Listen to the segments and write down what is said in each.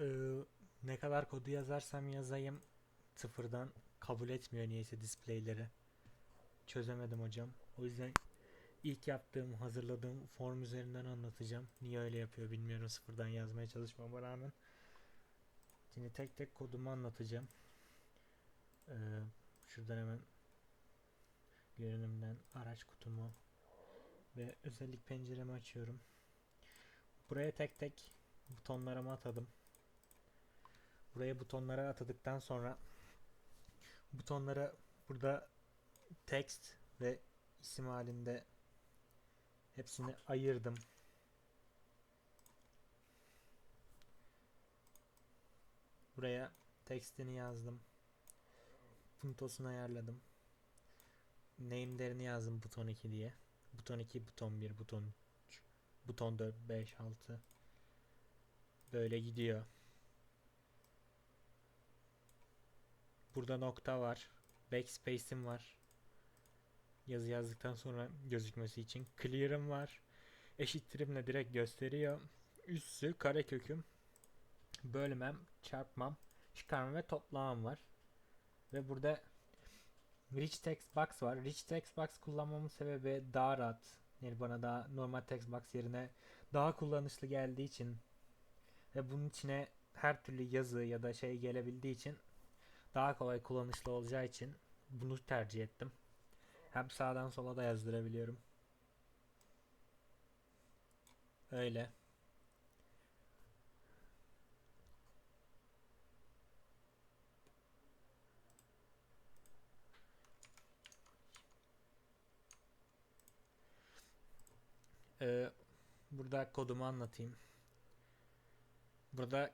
Ee, ne kadar kodu yazarsam yazayım sıfırdan kabul etmiyor niyeyse displayleri. Çözemedim hocam. O yüzden ilk yaptığım, hazırladığım form üzerinden anlatacağım. Niye öyle yapıyor bilmiyorum sıfırdan yazmaya çalışmama rağmen. Şimdi tek tek kodumu anlatacağım. Ee, şuradan hemen görünümden araç kutumu ve özellik penceremi açıyorum. Buraya tek tek butonlarımı atadım. Buraya butonları atadıktan sonra butonlara burada text ve isim halinde hepsini ayırdım. Buraya textini yazdım. Puntosunu ayarladım. Name'lerini yazdım buton 2 diye. Buton 2, buton 1, buton 3, buton 4, 5, 6. Böyle gidiyor. Burada nokta var. Backspace'im var. Yazı yazdıktan sonra gözükmesi için. Clear'ım var. Eşittirimle direkt gösteriyor. Üssü kareköküm. Bölmem, çarpmam, çıkarma ve toplamam var. Ve burada Rich Text Box var. Rich Text Box kullanmamın sebebi daha rahat. Yani bana daha normal text box yerine daha kullanışlı geldiği için ve bunun içine her türlü yazı ya da şey gelebildiği için daha kolay kullanışlı olacağı için bunu tercih ettim. Hem sağdan sola da yazdırabiliyorum. Öyle. Ee, burada kodumu anlatayım. Burada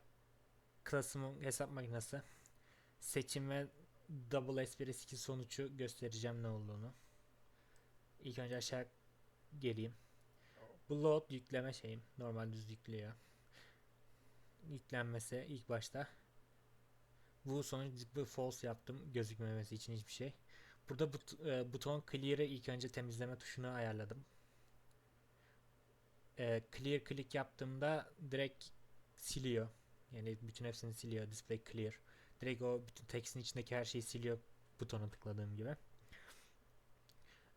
klasımın hesap makinesi seçim ve double S1 sonucu göstereceğim ne olduğunu. İlk önce aşağı geleyim. Bu load yükleme şeyim. Normal düz yüklüyor. Yüklenmesi ilk başta. Bu sonuç bu false yaptım gözükmemesi için hiçbir şey. Burada but, e, buton clear'ı ilk önce temizleme tuşunu ayarladım. E, clear click yaptığımda direkt siliyor. Yani bütün hepsini siliyor. Display clear. Direkt o bütün text'in içindeki her şeyi siliyor butona tıkladığım gibi.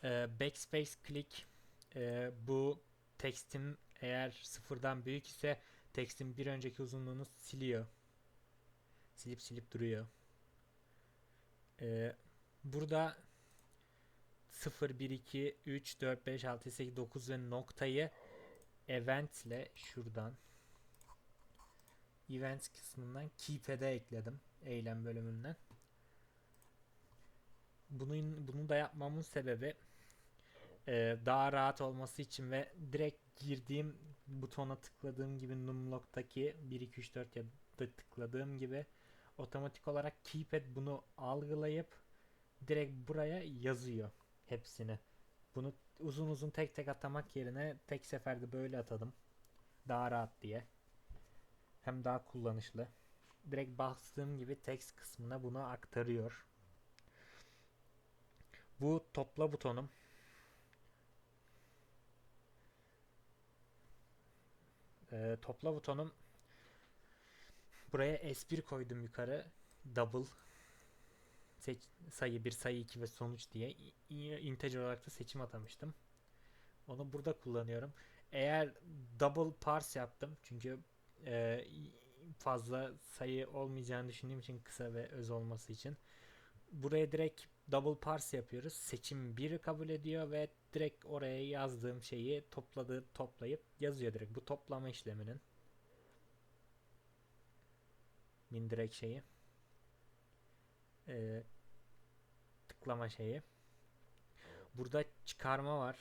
Ee, backspace click e, bu text'in eğer sıfırdan büyük ise text'in bir önceki uzunluğunu siliyor. Silip silip duruyor. Ee, burada 0, 1, 2, 3, 4, 5, 6, 8, 9 ve noktayı event ile şuradan events kısmından keep'e ekledim eylem bölümünden. Bunun bunu da yapmamın sebebi e, daha rahat olması için ve direkt girdiğim butona tıkladığım gibi numlock'taki 1 2 3 4 ya da tıkladığım gibi otomatik olarak keypad bunu algılayıp direkt buraya yazıyor hepsini. Bunu uzun uzun tek tek atamak yerine tek seferde böyle atadım. Daha rahat diye. Hem daha kullanışlı direkt bastığım gibi text kısmına bunu aktarıyor. Bu topla butonum. Ee, topla butonum buraya S1 koydum yukarı. Double seç, sayı 1, sayı 2 ve sonuç diye integer olarak da seçim atamıştım. Onu burada kullanıyorum. Eğer double parse yaptım çünkü e, fazla sayı olmayacağını düşündüğüm için kısa ve öz olması için buraya direkt double parse yapıyoruz. Seçim 1'i kabul ediyor ve direkt oraya yazdığım şeyi topladığı toplayıp yazıyor direkt. Bu toplama işleminin min direkt şeyi ee, tıklama şeyi. Burada çıkarma var.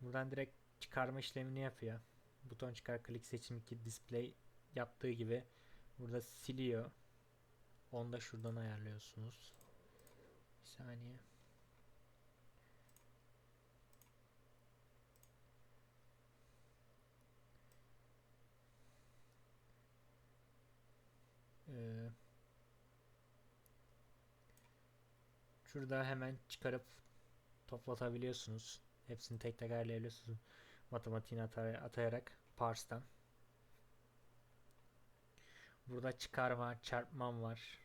Buradan direkt çıkarma işlemini yapıyor. Buton çıkar, klik seçim 2, display yaptığı gibi burada siliyor. Onu da şuradan ayarlıyorsunuz. Bir saniye. Ee, şurada hemen çıkarıp toplatabiliyorsunuz. Hepsini tek tek ayarlayabiliyorsunuz. Matematiğini atay atayarak parse'tan. Burada çıkarma, çarpmam var.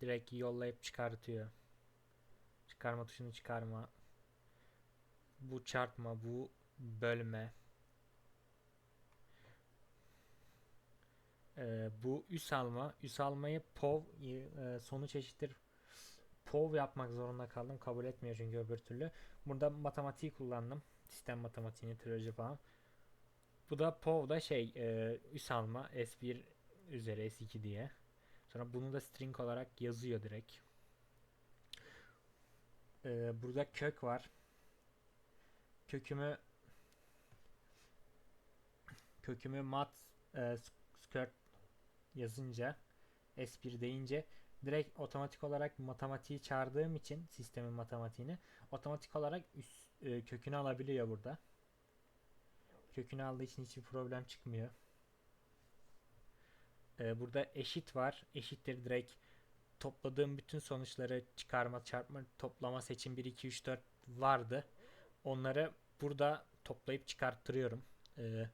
Direkt yollayıp çıkartıyor. Çıkarma tuşunu çıkarma. Bu çarpma, bu bölme. Ee, bu üs alma. Üs almayı POV e, sonuç eşittir POV yapmak zorunda kaldım. Kabul etmiyor çünkü öbür türlü. Burada matematiği kullandım. Sistem matematiğini, teoloji falan. Bu da POV'da şey e, üs alma S1 üzeri S2 diye. Sonra bunu da string olarak yazıyor direkt. Ee, burada kök var. Kökümü kökümü mat e, skirt yazınca S1 deyince direkt otomatik olarak matematiği çağırdığım için sistemin matematiğini otomatik olarak üst e, kökünü alabiliyor burada. Kökünü aldığı için hiçbir problem çıkmıyor. Ee, burada eşit var. Eşittir direkt topladığım bütün sonuçları çıkarma, çarpma, toplama, seçim 1, 2, 3, 4 vardı. Onları burada toplayıp çıkarttırıyorum. Ee,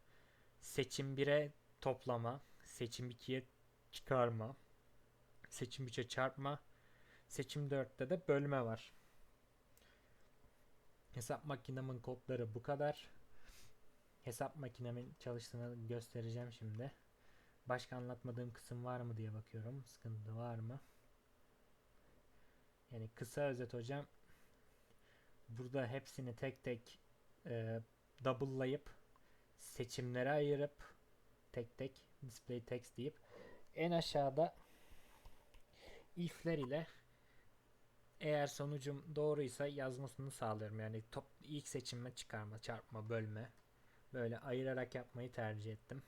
seçim 1'e toplama, seçim 2'ye çıkarma, seçim 3'e çarpma, seçim 4'te de bölme var. Hesap makinemin kodları bu kadar. Hesap makinemin çalıştığını göstereceğim şimdi. Başka anlatmadığım kısım var mı diye bakıyorum. Sıkıntı var mı? Yani kısa özet hocam. Burada hepsini tek tek e, double'layıp seçimlere ayırıp tek tek display text deyip en aşağıda if'ler ile eğer sonucum doğruysa yazmasını sağlıyorum. Yani top ilk seçime çıkarma, çarpma, bölme böyle ayırarak yapmayı tercih ettim.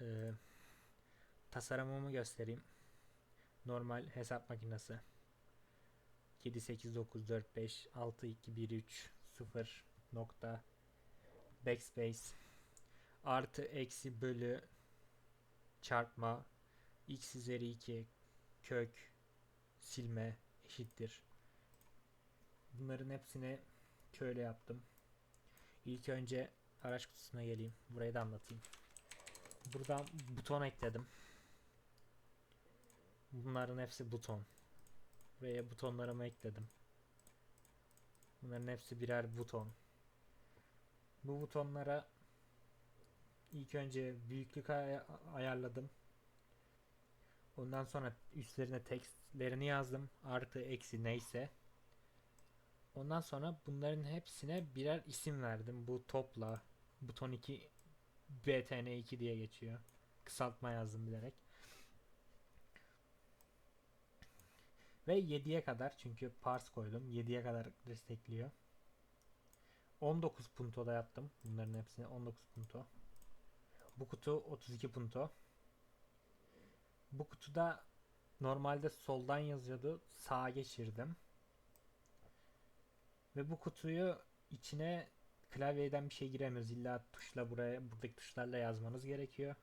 Ee, tasarımımı göstereyim. Normal hesap makinesi. 7 8 9 4 5 6 2 1 3 0 nokta backspace artı eksi bölü çarpma x üzeri 2 kök silme eşittir. Bunların hepsini şöyle yaptım. İlk önce araç kutusuna geleyim. Burayı da anlatayım. Buradan buton ekledim. Bunların hepsi buton. Buraya butonlarımı ekledim. Bunların hepsi birer buton. Bu butonlara ilk önce büyüklük ay- ayarladım. Ondan sonra üstlerine tekstlerini yazdım. Artı eksi neyse. Ondan sonra bunların hepsine birer isim verdim. Bu topla buton 2 BTN2 diye geçiyor. Kısaltma yazdım bilerek. Ve 7'ye kadar çünkü parse koydum. 7'ye kadar destekliyor. 19 punto da yaptım. Bunların hepsini 19 punto. Bu kutu 32 punto. Bu kutuda normalde soldan yazıyordu. Sağa geçirdim. Ve bu kutuyu içine klavyeden bir şey giremiyoruz. İlla tuşla buraya buradaki tuşlarla yazmanız gerekiyor.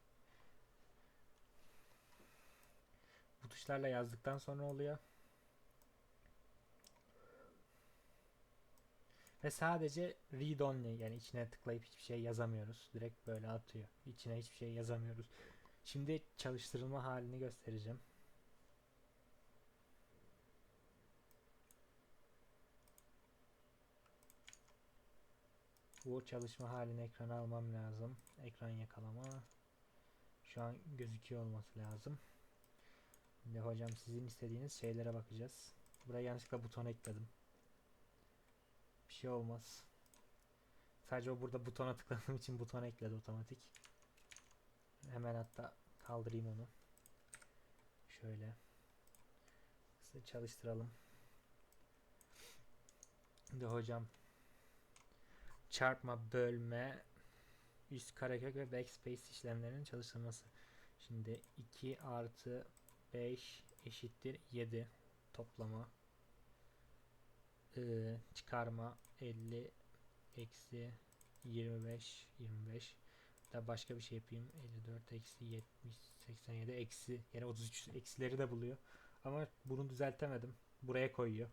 Bu tuşlarla yazdıktan sonra oluyor. Ve sadece read only yani içine tıklayıp hiçbir şey yazamıyoruz. Direkt böyle atıyor. İçine hiçbir şey yazamıyoruz. Şimdi çalıştırılma halini göstereceğim. Bu çalışma halini ekrana almam lazım. Ekran yakalama. Şu an gözüküyor olması lazım. Şimdi hocam sizin istediğiniz şeylere bakacağız. Buraya yanlışlıkla buton ekledim. Bir şey olmaz. Sadece o burada butona tıkladığım için buton ekledi otomatik. Hemen hatta kaldırayım onu. Şöyle. Size çalıştıralım. Şimdi hocam çarpma, bölme, üst karekök ve backspace işlemlerinin çalışılması. Şimdi 2 artı 5 eşittir 7 toplama. Ee, çıkarma 50 eksi 25 25 da başka bir şey yapayım. 54 eksi 70 87 eksi. Yani 33 eksileri de buluyor. Ama bunu düzeltemedim. Buraya koyuyor.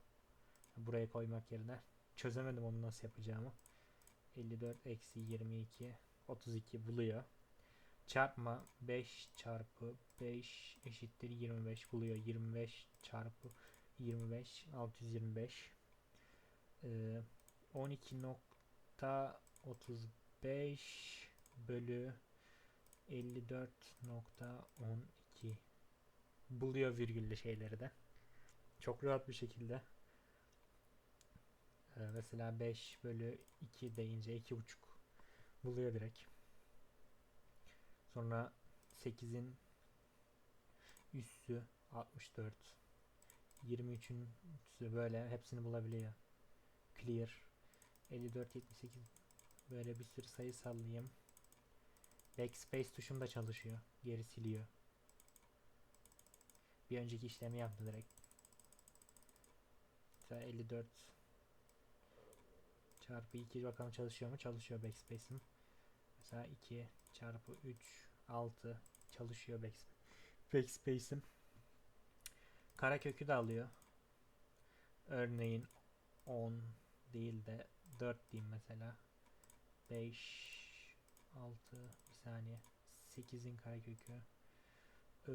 Buraya koymak yerine. Çözemedim onu nasıl yapacağımı. 54 eksi 22 32 buluyor. Çarpma 5 çarpı 5 eşittir 25 buluyor. 25 çarpı 25 625 ee, 12.35 bölü 54.12 buluyor virgüllü şeyleri de. Çok rahat bir şekilde. Ee, mesela 5 bölü 2 deyince 2.5 buluyor direkt. Sonra 8'in üssü 64. 23'ün üssü böyle hepsini bulabiliyor. Clear. 54, 78 böyle bir sürü sayı sallayayım. Backspace tuşum da çalışıyor. Geri siliyor. Bir önceki işlemi yaptı direkt. Mesela 54 çarpı 2 bakalım çalışıyor mu? Çalışıyor backspace'im. Mesela 2 çarpı 3 6 çalışıyor backspace. Backspace'im. Karakökü de alıyor. Örneğin 10 değil de 4 diyeyim mesela. 5 6 bir saniye. 8'in karekökü. Ee,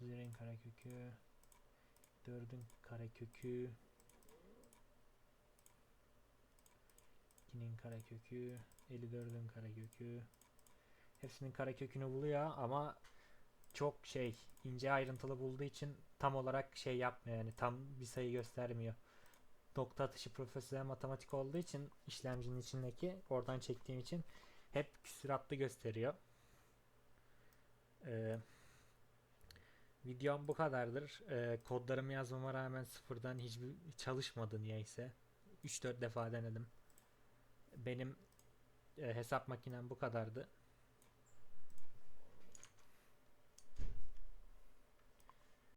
31'in karekökü. 4'ün karekökü. 2'nin karekökü. 54'ün karekökü. Hepsinin karekökünü buluyor ama çok şey ince ayrıntılı bulduğu için tam olarak şey yapmıyor yani tam bir sayı göstermiyor. Nokta atışı profesyonel matematik olduğu için işlemcinin içindeki oradan çektiğim için hep küsuratlı gösteriyor. Ee, videom bu kadardır. Ee, kodlarımı yazmama rağmen sıfırdan hiçbir çalışmadı niyeyse. 3-4 defa denedim. Benim e, hesap makinem bu kadardı.